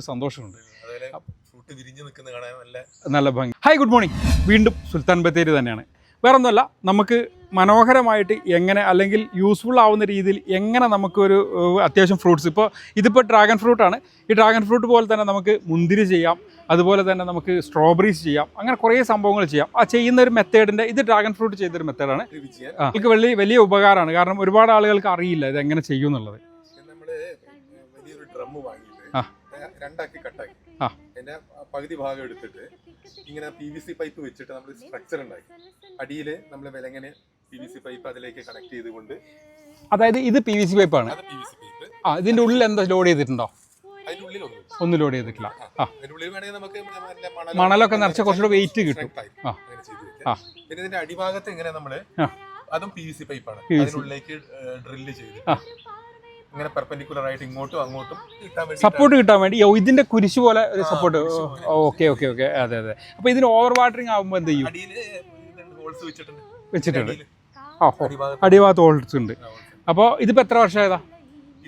സന്തോഷമുണ്ട്. നല്ല ഭംഗി. ഹായ് ഗുഡ് മോർണിംഗ് വീണ്ടും സുൽത്താൻ ബത്തേരി തന്നെയാണ്. വേറെ ഒന്നുമല്ല നമുക്ക് മനോഹരമായിട്ട് എങ്ങനെ അല്ലെങ്കിൽ യൂസ്ഫുൾ ആവുന്ന രീതിയിൽ എങ്ങനെ നമുക്കൊരു അത്യാവശ്യം ഫ്രൂട്ട്സ് ഇപ്പോൾ ഇതിപ്പോൾ ഡ്രാഗൺ ഫ്രൂട്ടാണ് ഈ ഡ്രാഗൺ ഫ്രൂട്ട് പോലെ തന്നെ നമുക്ക് മുന്തിരി ചെയ്യാം. അതുപോലെ തന്നെ നമുക്ക് സ്ട്രോബെറീസ് ചെയ്യാം. അങ്ങനെ കുറേ സംഭവങ്ങൾ ചെയ്യാം. ആ ചെയ്യുന്ന ഒരു മെത്തേഡിന്റെ ഇത് ഡ്രാഗൺ ഫ്രൂട്ട് ചെയ്തൊരു മെത്തേഡാണ് നമുക്ക് വലിയ വലിയ ഉപകാരമാണ്. കാരണം ഒരുപാട് ആളുകൾക്ക് അറിയില്ല ഇത് എങ്ങനെ ചെയ്യും എന്നുള്ളത് ആ. രണ്ടാക്കി കട്ടാക്കി. അതിന്റെ പകുതി ഭാഗം എടുത്തിട്ട് ഇങ്ങനെ പി വി സി പൈപ്പ് വെച്ചിട്ട് നമ്മൾ സ്ട്രക്ചർ ഉണ്ടാക്കി അടിയിൽ നമ്മൾ വിലങ്ങനെ പി വി സി പൈപ്പ് അതിലേക്ക് കണക്ട് ചെയ്തുകൊണ്ട് അതായത് ഇത് പി വി സി പൈപ്പാണ് അത് പി വി സി പൈപ്പ് ആ ഇതിന്റെ ഉള്ളിൽ എന്താ ലോഡ് ചെയ്തിട്ടുണ്ടോ ഒന്നും ലോഡ് ചെയ്തിട്ടില്ല ആ മണലൊക്കെ നിറച്ച കുറച്ചുകൂടെ വെയിറ്റ് കിട്ടും. ആ. ആ. പിന്നെ ഇതിന്റെ അടിഭാഗത്ത് ഇങ്ങനെ നമ്മൾ അതും പി വി സി പൈപ്പാണ്. അതിനുള്ളിലേക്ക് ഡ്രില്ല് ചെയ്ത്. ഇങ്ങനെ പെർപെൻഡിക്കുലർ ആയിട്ട് ഇങ്ങോട്ടും അങ്ങോട്ടും സപ്പോർട്ട് കിട്ടാൻ വേണ്ടി. ഇതിന്റെ കുരിശ് പോലെ ഒരു സപ്പോർട്ട്. Okay okay okay. അതെ അതെ. അപ്പൊ ഇതിന് ഓവർ വാട്ടറിങ് ആകുമ്പോൾ എന്ത് ചെയ്യും? വെച്ചിട്ടുണ്ട്. ആ അടിഭാഗത്ത്. ഹോൾസ് ഉണ്ട്. അപ്പോൾ ഇതിപ്പോൾ എത്ര വർഷമായതാ?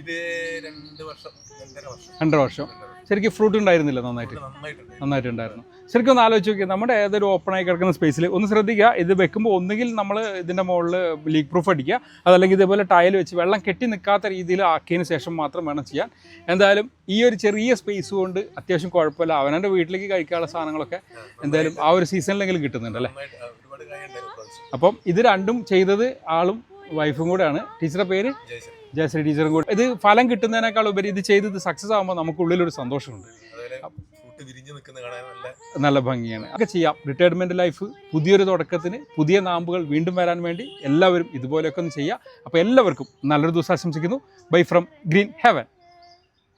ഇത് രണ്ട് വർഷം. രണ്ടര വർഷം. ശരിക്കും ഫ്രൂട്ട് ഉണ്ടായിരുന്നില്ല നന്നായിട്ട്. നന്നായിട്ടുണ്ടായിരുന്നു. ശരിക്കും ഒന്ന് ആലോചിച്ച് നോക്കിയാൽ നമ്മുടെ ഏതൊരു ഓപ്പൺ ആയി കിടക്കുന്ന സ്പേസിൽ ഒന്ന് ശ്രദ്ധിക്കുക ഇത് വെക്കുമ്പോൾ ഒന്നുകിൽ നമ്മൾ ഇതിന്റെ മുകളിൽ ലീക്ക് പ്രൂഫ് അടിക്കുക അതല്ലെങ്കിൽ ഇതേപോലെ ടയൽ വെച്ച് വെള്ളം കെട്ടി നിൽക്കാത്ത രീതിയിൽ ആക്കിയതിന് ശേഷം മാത്രം വേണം ചെയ്യാൻ. എന്തായാലും ഈ ഒരു ചെറിയ സ്പേസ് കൊണ്ട് അത്യാവശ്യം കുഴപ്പമില്ല. അവനവന്റെ വീട്ടിലേക്ക് കഴിക്കാനുള്ള സാധനങ്ങളൊക്കെ എന്തായാലും ആ ഒരു സീസണിലെങ്കിലും കിട്ടുന്നുണ്ട് അല്ലേ? അപ്പം ഇത് രണ്ടും ചെയ്തത് ആളും വൈഫും കൂടെയാണ്. ടീച്ചറുടെ പേര്? ജയശ്രീ ടീച്ചറും കൂടി. ഇത് ഫലം കിട്ടുന്നതിനേക്കാൾ ഉപരി ഇത് ചെയ്തത് സക്സസ് ആകുമ്പോൾ നമുക്കുള്ളിലൊരു സന്തോഷമുണ്ട്. നല്ല ഭംഗിയാണ്. ഒക്കെ ചെയ്യാം. റിട്ടയർമെന്റ് ലൈഫ് പുതിയൊരു തുടക്കത്തിന് പുതിയ നാമ്പുകൾ വീണ്ടും വരാൻ വേണ്ടി എല്ലാവരും ഇതുപോലെയൊക്കെ ഒന്ന് ചെയ്യുക അപ്പോൾ എല്ലാവർക്കും നല്ലൊരു ദിവസം ആശംസിക്കുന്നു. Bye from green heaven